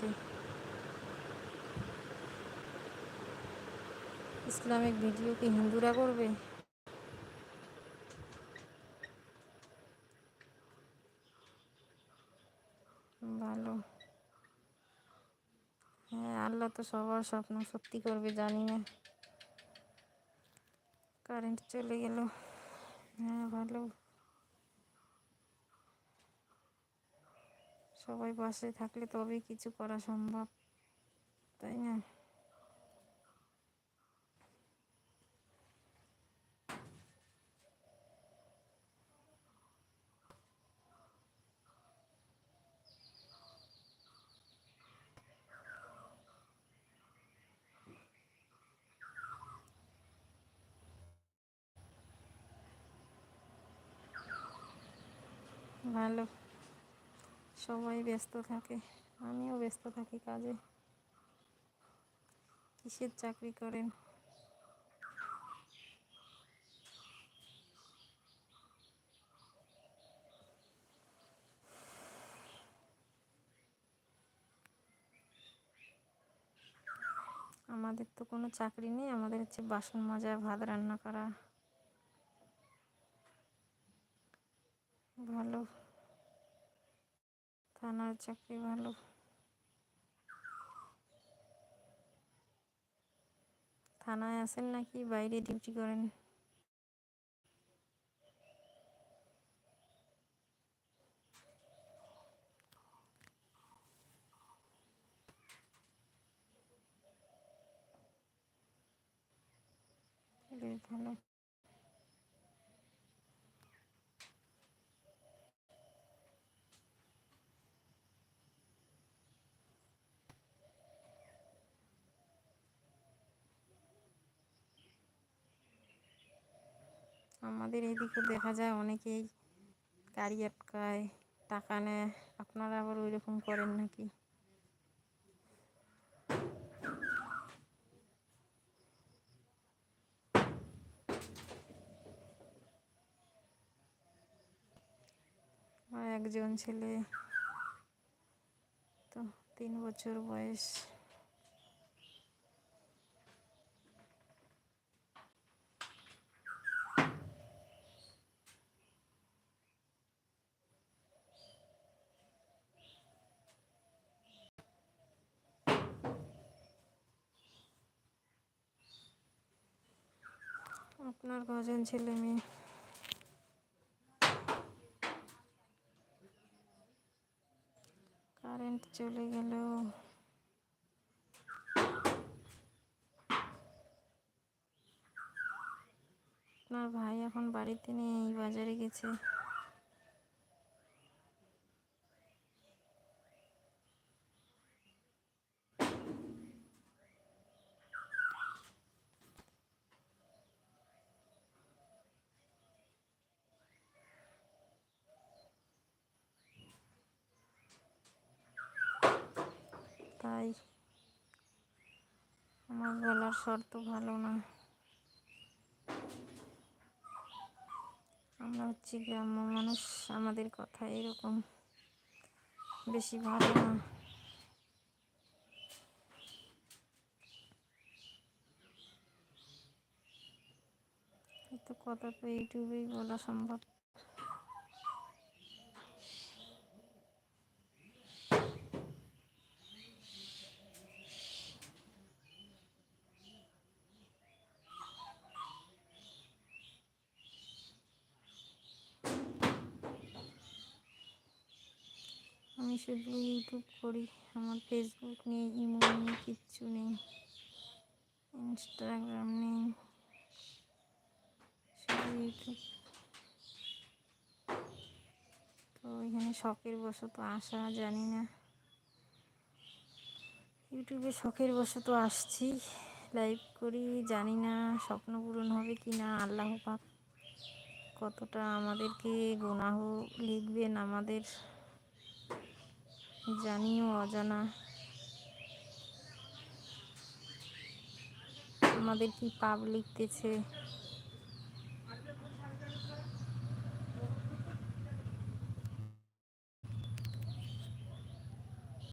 আসে Islamic video কি হিন্দুরা করবে? ভালো। হ্যাঁ আল্লাহ তো সবার স্বপ্ন সত্যি করবে, জানি না। কারেন্ট চলে গেল। হ্যাঁ ভালো। সবাই পাশে থাকলে তবেই কিছু করা সম্ভব তাই না? ভালো। সবাই ব্যস্ত থাকে, আমিও ব্যস্ত থাকি কাজে। কিসের চাকরি করেন? আমাদের তো কোনো চাকরি নেই, আমাদের হচ্ছে বাসন মাজা, ভাত রান্না করা। ভালো। থানার চাকরি ভালো। থানায় আছেন নাকি? বাইরে ডিউটি করেন। ভালো। আমাদের এদিকে দেখা যায় অনেকেই গাড়ি আটকায়, টাকা নেয়। আপনারা আবার ওই রকম করেন নাকি? একজন ছেলে তো তিন বছর বয়স। আপনার কজন ছেলে মেয়ে? কারেন্ট চলে গেল। আপনার ভাই এখন বাড়িতে নেই বাজারে গেছে। তাই আমার গলার স্বর তো ভালো না। আমরা হচ্ছি গ্রাম্য মানুষ, আমাদের কথা এরকম বেশি ভালো না। তো কথা তো ইউটিউবেই বলা সম্ভব। আমি শুধু ইউটিউব করি। আমার ফেসবুক নেই ইমো নেই, কিচ্ছু নেই ইনস্টাগ্রাম নেই, শুধু ইউটিউব তো এখানে শখের বশত আসা, জানি না। ইউটিউবে শখের বশত আসছি লাইভ করি, জানি না স্বপ্ন পূরণ হবে কি না। আল্লাহ পাক কতটা আমাদেরকে গুনাহ লিখবেন, আমাদের জানিও অজানা। আমাদের কি পাপ লিখতেছে